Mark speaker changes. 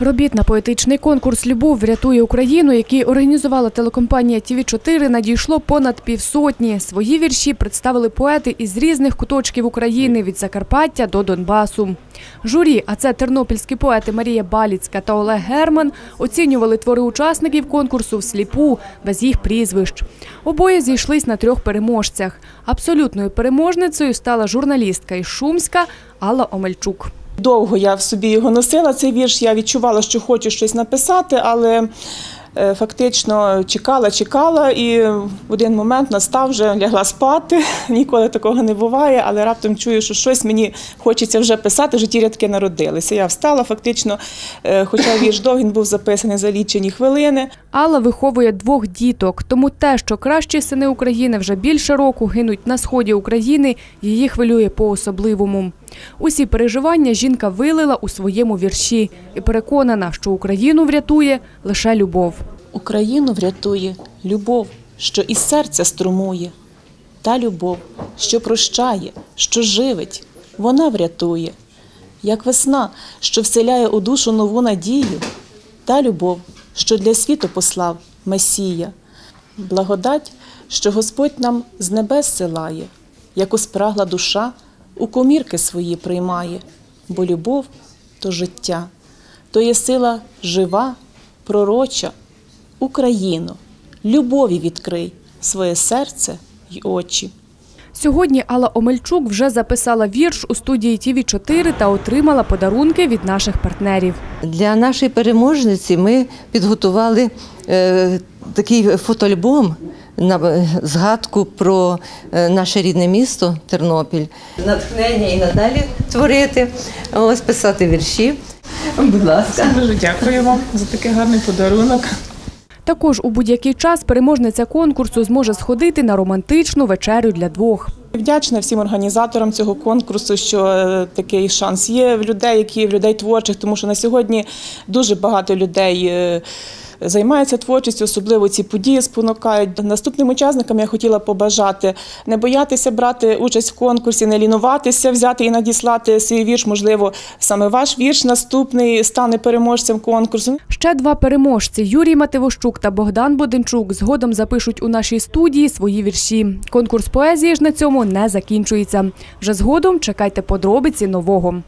Speaker 1: Робітно-поетичний конкурс Любов врятує Україну, який організувала телекомпанія тв 4 надійшло понад півсотні. Свої вірші представили поети із різних куточків України від Закарпаття до Донбасу. Журі, а це тернопільські поети Марія Баліцька та Олег Герман, оцінювали твори учасників конкурсу всліпу, без їх прізвищ. Обоє зійшлись на трьох переможцях. Абсолютною переможницею стала журналістка із Шумська Алла Омельчук.
Speaker 2: Довго я в собі його носила, цей вірш. Я відчувала, що хочу щось написати, але фактично чекала, чекала, і в один момент настав вже лягла спати. Ніколи такого не буває, але раптом чую, що щось мені хочеться вже писати, вже рядки народилися. Я встала, фактично, е, хоча вірш довгий, він був записаний за лічені хвилини.
Speaker 1: Алла виховує двох діток, тому те, що кращі сини України вже більше року гинуть на сході України, її хвилює по-особливому. Усі переживання жінка вилила у своєму вірші і переконана, що Україну врятує лише любов.
Speaker 2: Україну врятує любов, що із серця струмує, та любов, що прощає, що живить, вона врятує, як весна, що вселяє у душу нову надію, та любов, що для світу послав Месія, благодать, що Господь нам з небес силає, яку спрагла душа у комірки свої приймає, бо любов то життя, то є сила жива, пророча, Україну, любові відкрий своє серце й очі.
Speaker 1: Сьогодні Алла Омельчук вже записала вірш у студії тв 4 та отримала подарунки від наших партнерів.
Speaker 3: Для нашої переможниці ми підготували е, такий фотоальбом на е, згадку про е, наше рідне місто Тернопіль. Натхнення і надалі творити, ось писати вірші. Будь ласка.
Speaker 2: Дуже дякую вам за такий гарний подарунок.
Speaker 1: Також у будь-який час переможниця конкурсу зможе сходити на романтичну вечерю для двох.
Speaker 2: Вдячна всім організаторам цього конкурсу, що е, такий шанс є в людей, які в людей творчих, тому що на сьогодні дуже багато людей. Займаються творчістю, особливо ці події спонукають. Наступним учасникам я хотіла побажати не боятися брати участь в конкурсі, не лінуватися, взяти і надіслати свій вірш. Можливо, саме ваш вірш наступний стане переможцем конкурсу.
Speaker 1: Ще два переможці Юрій Мативощук та Богдан Боденчук згодом запишуть у нашій студії свої вірші. Конкурс поезії ж на цьому не закінчується. Вже згодом чекайте подробиці нового.